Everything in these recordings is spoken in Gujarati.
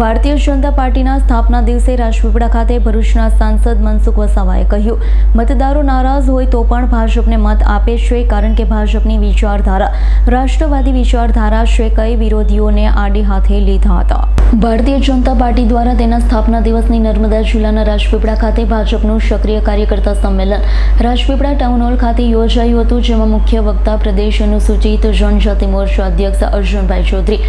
ભારતીય જનતા પાર્ટીના સ્થાપના દિવસે રાજપીપળા ખાતે ભરૂચના સાંસદ મનસુખ વસાવાએ કહ્યું, મતદારો નારાજ હોય તો પણ ભાજપને મત આપે છે, કારણ કે ભાજપની વિચારધારા, રાષ્ટ્રવાદી વિચારધારા છે કઈ વિરોધીઓને આડે હાથે લીધા હતા. ભારતીય જનતા પાર્ટી દ્વારા તેના સ્થાપના દિવસની નર્મદા જિલ્લાના રાજપીપળા ખાતે ભાજપનું સક્રિય કાર્યકર્તા સંમેલન રાજપીપળા ટાઉન હોલ ખાતે યોજાયું હતું, જેમાં મુખ્ય વક્તા, પ્રદેશ અનુસૂચિત જનજાતિ મોરચા અધ્યક્ષ અર્જુનભાઈ ચૌધરી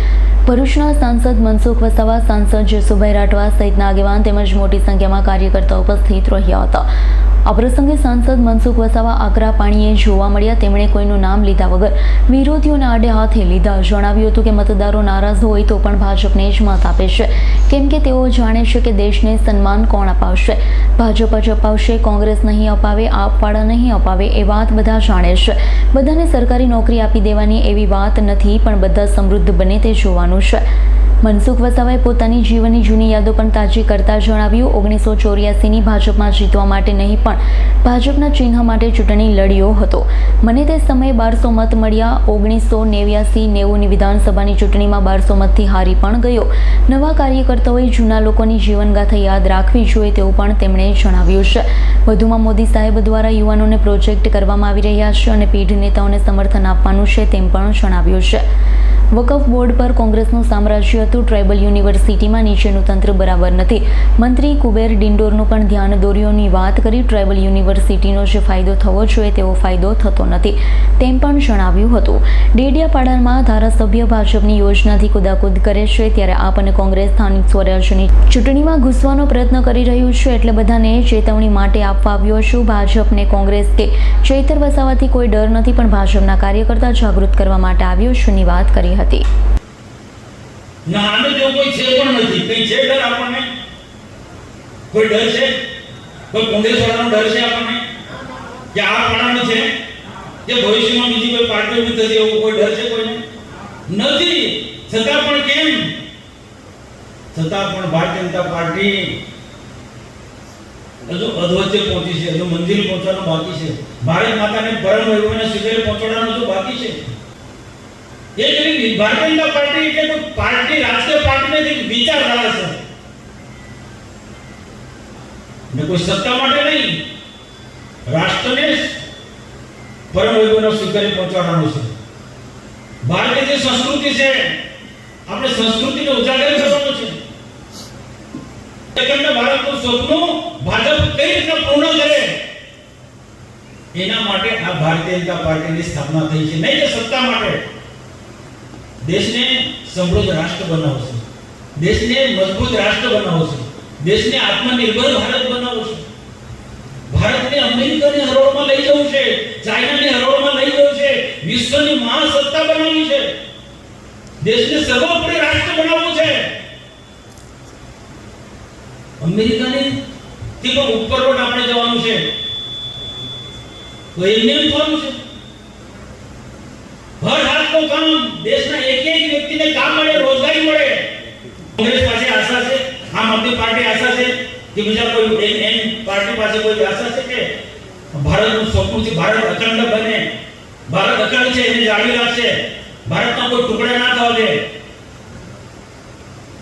ભરૂચના સાંસદ મનસુખ વસાવા, સાંસદ જસુભાઈ રાઠવા સહિતના આગેવાન તેમજ મોટી સંખ્યામાં કાર્યકર્તાઓ ઉપસ્થિત રહ્યા હતા. આ પ્રસંગે સાંસદ મનસુખ વસાવા, આકરા પાણીએ જોવા મળ્યા. તેમણે કોઈનું નામ લીધા વગર વિરોધીઓને આડે હાથે લીધા. જણાવ્યું હતું કે મતદારો નારાજ હોય તો પણ ભાજપને જ મત આપે છે. કેમ કે તેઓ જાણે છે કે દેશને સન્માન કોણ અપાવશે? ભાજપ જ અપાવશે, કોંગ્રેસ નહીં અપાવે આપવાળા નહીં અપાવે એ વાત બધા જાણે છે. બધાને સરકારી નોકરી આપી દેવાની એવી વાત નથી, પણ બધા સમૃદ્ધ બને તે જોવાનું છે. મનસુખ વસાવાએ પોતાની જીવનની જૂની યાદો પણ તાજી કરતા જણાવ્યું. ઓગણીસો ચોર્યાસીની ભાજપમાં જીતવા માટે નહીં, પણ ભાજપના ચિહ્ન માટે ચૂંટણી લડ્યો હતો. મને તે સમયે બારસો મત મળ્યા. ઓગણીસો નેવ્યાસી નેવુંની વિધાનસભાની ચૂંટણીમાં બારસો મતથી હારી પણ ગયો. નવા કાર્યકર્તાઓએ જૂના લોકોની જીવનગાથા યાદ રાખવી જોઈએ તેવું પણ તેમણે જણાવ્યું છે. વધુમાં મોદી સાહેબ દ્વારા યુવાનોને પ્રોજેક્ટ કરવામાં આવી રહ્યા છે અને પીઢ નેતાઓને સમર્થન આપવાનું છે તેમ પણ જણાવ્યું છે. વકફ બોર્ડ પર કોંગ્રેસનું સામ્રાજ્ય હતું ટ્રાઇબલ યુનિવર્સિટીમાં નીચેનું તંત્ર બરાબર નથી. મંત્રી કુબેર ડિંડોરનું પણ ધ્યાન દોર્યોની વાત કરી ટ્રાઇબલ યુનિવર્સિટીનો જે ફાયદો થવો જોઈએ તેવો ફાયદો થતો નથી, તેમ પણ જણાવ્યું હતું. ડેડિયાપાડામાં ધારાસભ્ય ભાજપની યોજનાથી કુદાકુદ કરે છે ત્યારે આપ અને કોંગ્રેસ સ્થાનિક સ્વરાજ્યની ચૂંટણીમાં ઘૂસવાનો પ્રયત્ન કરી રહ્યું છે એટલે બધાને ચેતવણી માટે આપવા આવ્યો છું. ભાજપને કોંગ્રેસ કે ચૈતર વસાવાથી કોઈ ડર નથી, પણ ભાજપના કાર્યકર્તા જાગૃત કરવા માટે આવ્યો છુંની વાત કરી હતી. ના જો કોઈ છે પણ નથી. કઈ છે ડર આપણને? કોઈ ડર છે? કોઈ વાળાનો ડર છે આપણને? કે આ પાણાનો છે? કે ભવિષ્યમાં બીજી કોઈ પાર્ટી ઊભી થશે એવો કોઈ ડર છે કોઈને? નથી. છતાં પણ કેમ? છતાં પણ ભારતીય જનતા પાર્ટી હજુ અધવચ્ચે પહોંચી છે. હજુ મંદિર પહોંચવાનું બાકી છે. ભારત માતાને પરમ વૈભવને શિખરે પહોંચાડવાનું હજુ બાકી છે. એ જેવી ભારતીય જનતા પાર્ટી એટલે કોઈ પાર્ટી રાષ્ટ્રીય પાર્ટી નથી વિચારધારા છે ને કોઈ સત્તા માટે નહીં રાષ્ટ્રને પરમ વૈભવના શિખરે પહોંચાડવાનું છે ભારતીય જે સંસ્કૃતિ છે આપણે સંસ્કૃતિને ઉજાગર કરવાનું છે એકંદર ભારતનું સપનું ભાજપ કઈ રીતના પૂર્ણ કરે એના માટે આ ભારતીય જનતા પાર્ટીની સ્થાપના થઈ છે નહીં કે સત્તા માટે દેશને સમૃદ્ધ રાષ્ટ્ર બનાવશે દેશને મજબૂત રાષ્ટ્ર બનાવશે દેશને આત્મનિર્ભર ભારત બનાવશે ભારતને અમેરિકાની હરોળમાં લઈ જવું છે. ચાઇનાની હરોળમાં લઈ જવું છે. વિશ્વની મહાસત્તા બનાવવી છે. દેશને સર્વોપરી રાષ્ટ્ર બનાવવું છે. અમેરિકાની થી પણ ઉપર રોડ આપણે જવાનું છે. તો એમને એમ થવાનું છે. હર હાથનું કામ, દેશના એક એક વ્યક્તિને કામ મળે, રોજગારી મળે. કોંગ્રેસ પાસે આશા છે, આમ આદમી પાર્ટી આશા છે, કે બીજા કોઈ એમ એમ પાર્ટી પાસે કોઈ આશા છે કે ભારતનું સ્વપ્ન છે, ભારત અખંડ બને. ભારત અખંડ છે, એને જાળવી રાખશે. ભારતમાં કોઈ ટુકડા ના થવા દે.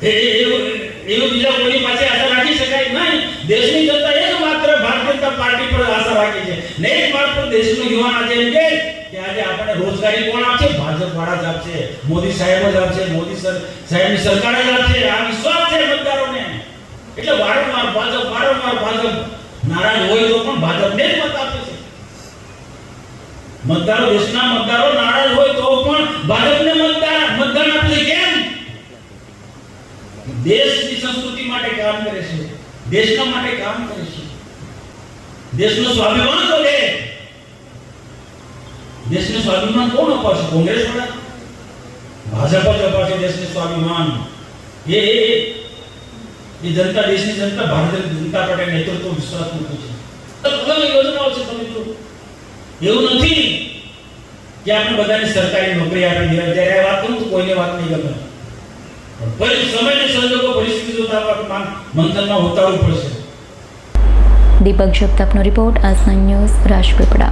એ એવું બીજા કોઈની પાસે આશા રાખી શકાય? નહીં. દેશની જનતા એક માત્ર ભારતીય જનતા પાર્ટી પર આશા રાખી છે. ને એક માત્ર દેશનો યુવાન આજે એમ કહે કે આજે આપણે રોજગારી કોણ આપશે? ભાજપ વાળા જ આપશે. મોદી સાહેબ જ આપશે. મોદી સર, સાહેબની સરકાર જ આપશે. આ વિશ્વાસ છે મતદારોને. એટલે વારંવાર ભાજપ વારંવાર ભાજપ. નારાજ હોય તો પણ ભાજપને જ મત આપે છે. મતદારો દેશના મતદારો નારાજ હોય તો પણ ભાજપને મતદાર, મતદાન આપે છે કેમ? દેશની સંસ્કૃતિ માટે કામ કરે છે. દેશના માટે કામ કરે છે. દેશનું સ્વાભિમાન વધે દેશનું સ્વાભિમાન કોણ અપાશે કોંગ્રેસ વાળા ભાજપ જ અપાશે દેશનું સ્વાભિમાન. એ એ જનતા, દેશની જનતા, ભારતીય જનતા પાર્ટી નેતૃત્વ વિશ્વાસ મૂકે છે. અલગ યોજનાઓ છે તમે એવું નથી કે આપણે બધાને સરકારી નોકરી આપી દેવા જ્યારે આ વાત કરું કોઈને વાત નહીં ગમે. પણ સમયને સંજોગો પરિસ્થિતિ જોતા આપણે પડશે. દીપક જગતાપનો રિપોર્ટ આસન ન્યૂઝ રાજપીપળા